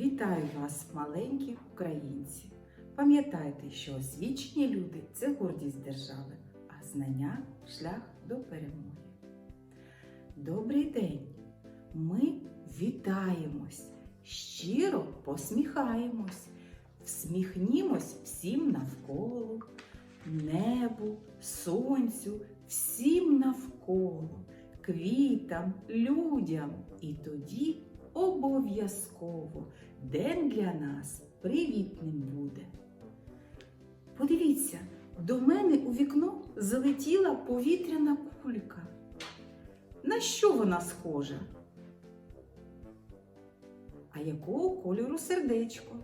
Вітаю вас, маленькі українці! Пам'ятайте, що освічені люди це гордість держави, а знання шлях до перемоги. Добрий день! Ми вітаємось, щиро посміхаємось, всміхнімось всім навколо, небу, сонцю, всім навколо, квітам, людям. І тоді обов'язково день для нас привітним буде. Подивіться, до мене у вікно залетіла повітряна кулька. На що вона схожа? А якого кольору сердечко?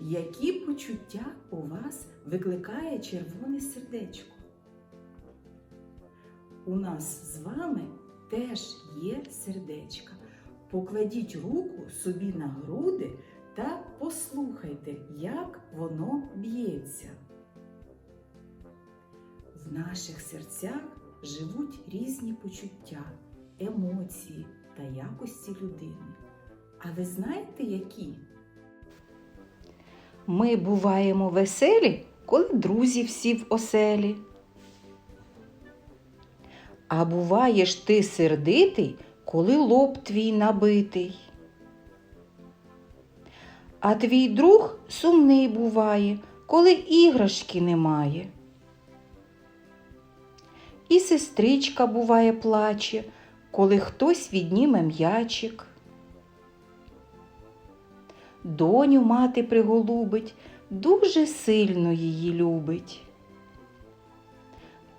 Які почуття у вас викликає червоне сердечко? У нас з вами теж є сердечка. Покладіть руку собі на груди та послухайте, як воно б'ється. В наших серцях живуть різні почуття, емоції та якості людини. А ви знаєте, які? Ми буваємо веселі, коли друзі всі в оселі. А буваєш ти сердитий, коли лоб твій набитий. А твій друг сумний буває, коли іграшки немає. І сестричка буває плаче, коли хтось відніме м'ячик. Доню мати приголубить, дуже сильно її любить.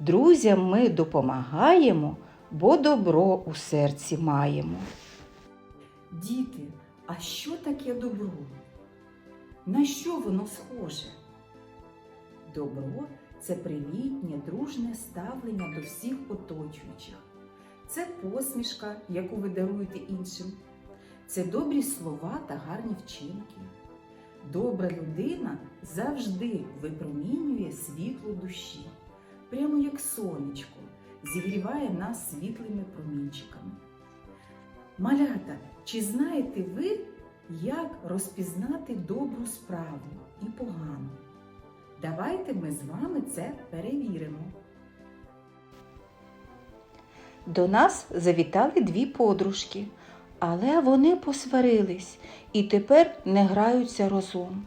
Друзям ми допомагаємо, бо добро у серці маємо. Діти, а що таке добро? На що воно схоже? Добро це привітнє, дружне ставлення до всіх оточуючих. Це посмішка, яку ви даруєте іншим. Це добрі слова та гарні вчинки. Добра людина завжди випромінює світло душі, прямо як сонечко, зігріває нас світлими промінчиками. Малята, чи знаєте ви, як розпізнати добру справу і погану? Давайте ми з вами це перевіримо. До нас завітали дві подружки, але вони посварились і тепер не граються разом.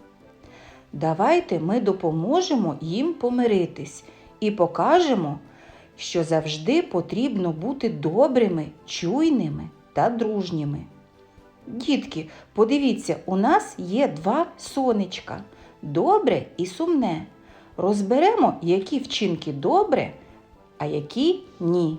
Давайте ми допоможемо їм помиритись і покажемо, що завжди потрібно бути добрими, чуйними та дружніми. Дітки, подивіться, у нас є два сонечка добре і сумне. Розберемо, які вчинки добре, а які ні.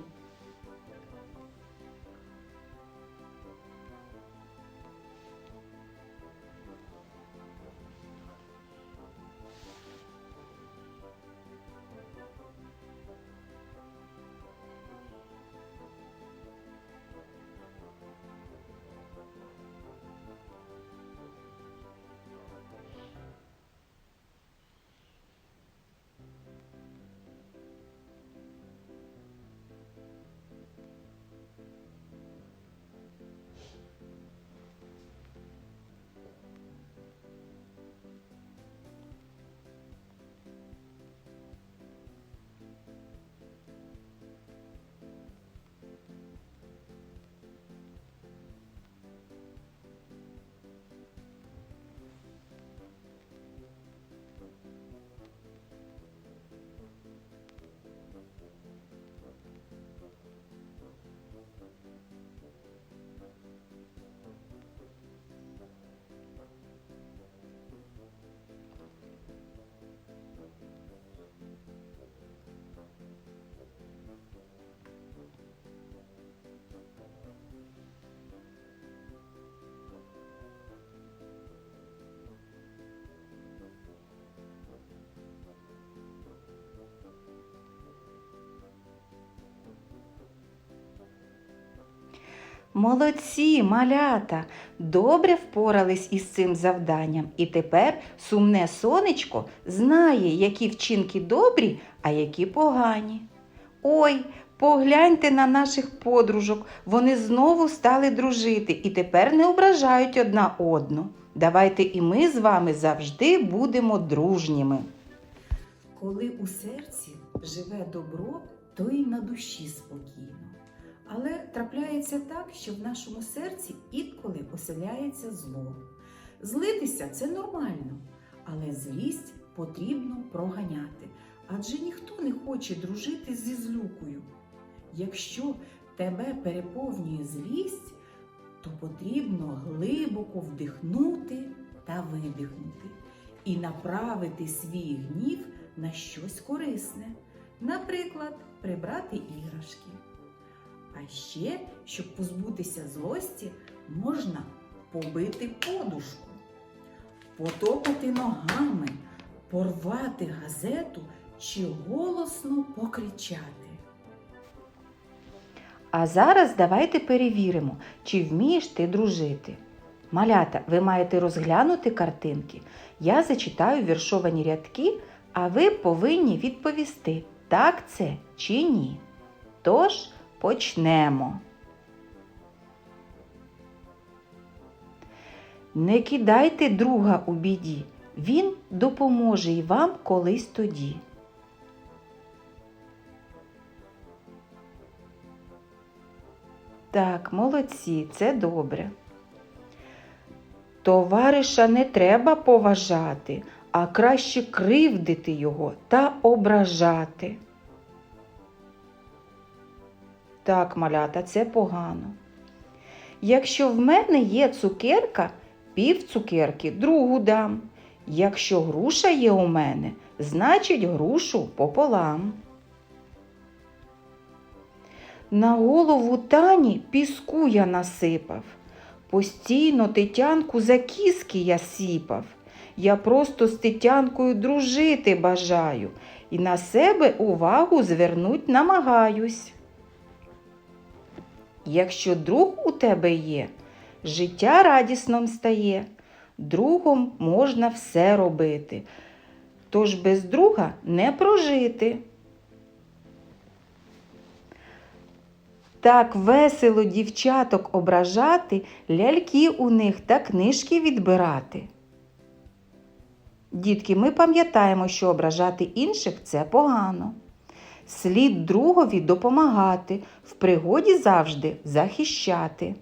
Молодці, малята, добре впорались із цим завданням, і тепер сумне сонечко знає, які вчинки добрі, а які погані. Ой, Погляньте на наших подружок, вони знову стали дружити і тепер не ображають одна одну. Давайте і ми з вами завжди будемо дружніми. Коли у серці живе добро, то й на душі спокійно. Але трапляється так, що в нашому серці інколи поселяється зло. Злитися це нормально, але злість потрібно проганяти, адже ніхто не хоче дружити зі злюкою. Якщо тебе переповнює злість, то потрібно глибоко вдихнути та видихнути і направити свій гнів на щось корисне, наприклад, прибрати іграшки. А ще, щоб позбутися злості, можна побити подушку, потопати ногами, порвати газету чи голосно покричати. А зараз давайте перевіримо, чи вмієш ти дружити. Малята, ви маєте розглянути картинки. Я зачитаю віршовані рядки, а ви повинні відповісти, так це чи ні. Тож почнемо. Не кидайте друга у біді, він допоможе й вам колись тоді. Так, молодці, це добре. Товариша не треба поважати, а краще кривдити його та ображати. Так, малята, це погано. Якщо в мене є цукерка, пів цукерки другу дам. Якщо груша є у мене, значить грушу пополам. На голову тані піску я насипав. Постійно тетянку за кіски я сіпав. Я просто з тетянкою дружити бажаю і на себе увагу звернуть намагаюсь. Якщо друг у тебе є, життя радісним стає, другом можна все робити, тож без друга не прожити. Так весело дівчаток ображати, ляльки у них та книжки відбирати. Дітки, ми пам'ятаємо, що ображати інших це погано. Слід другові допомагати, в пригоді завжди захищати.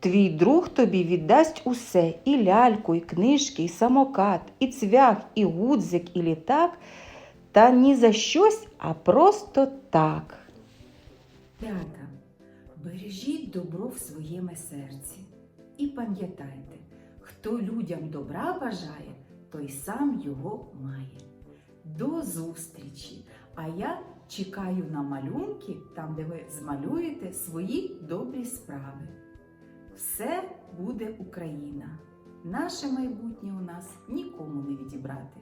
Твій друг тобі віддасть усе і ляльку, і книжки, і самокат, і цвях, і гудзик, і літак, та ні за щось, а просто так. П'ята. Бережіть добро в своєму серці. І пам'ятайте, хто людям добра бажає, той сам його має. До зустрічі! А я чекаю на малюнки, там, де ви змалюєте свої добрі справи. Все буде Україна. Наше майбутнє у нас нікому не відібрати.